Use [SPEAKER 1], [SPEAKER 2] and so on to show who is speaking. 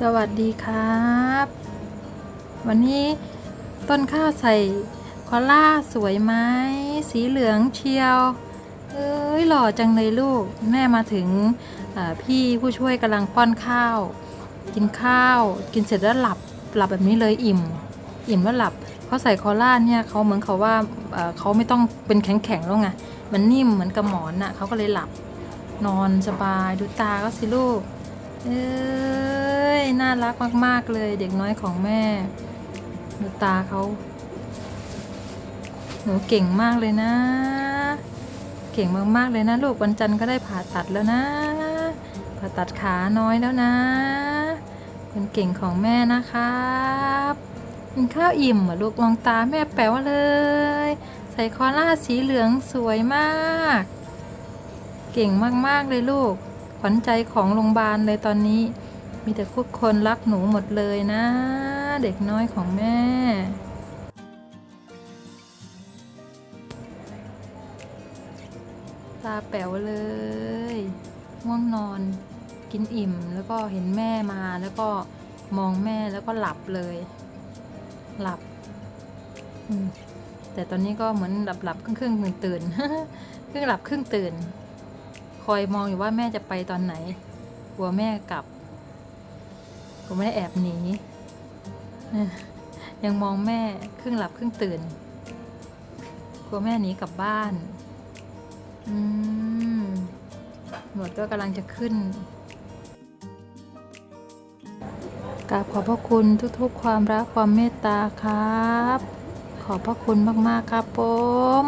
[SPEAKER 1] สวัสดีครับ วันนี้ต้นข้าวใส่คอล่าสวยไหมสีเหลืองเชียว เอ้ยหล่อจังเลยลูก แม่มาถึงพี่ผู้ช่วยกำลังป้อนข้าว กินข้าว กินเสร็จแล้วหลับหลับแบบนี้เลยอิ่ม อิ่มแล้วหลับเขาใส่คอล่าเนี่ยเขาเหมือนเขาว่าเขาไม่ต้องเป็นแข็งๆแล้วไงมันนิ่มเหมือนกับหมอนน่ะเขาก็เลยหลับนอนสบายดูตาก็สิลูก เอ้ยน่า รักมาก ๆ เลยเด็กน้อยของแม่ดูตาเขาหนูเก่งมากเลยนะ เก่งมากๆเลยนะ ลูกวันจันทร์ก็ได้ผ่าตัดแล้วนะ ผ่าตัดขาน้อยแล้วนะ คนเก่งของแม่นะครับกินข้าวอิ่มเหรอลูกมองตาแม่แป๋วเลย ใส่คอล่าสีเหลืองสวยมาก เก่งมากๆเลยลูกขวัญใจของโรงพยาบาลเลยตอนนี้ มีแต่ทุกคนรักหนูหมดเลยนะ เด็กน้อยของแม่ ตาแป๋วเลยง่วงนอนกินอิ่มแล้วก็เห็นแม่มาแล้วก็มองแม่แล้วก็หลับเลย หลับ แต่ตอนนี้ก็เหมือนหลับหลับๆครึ่งครึ่งตื่นตื่นครึ่งหลับครึ่งตื่น คอยมองอยู่ว่าแม่จะไปตอนไหนกลัวแม่กลับ กลัวไม่ได้แอบหนียังมองแม่ครึ่งหลับครึ่งตื่นกลัวแม่หนีกลับบ้าน อืมหนวดก็กำลังจะขึ้นกราบขอบพระคุณทุกๆ ความรักความเมตตาครับ ขอบพระคุณมากๆครับผม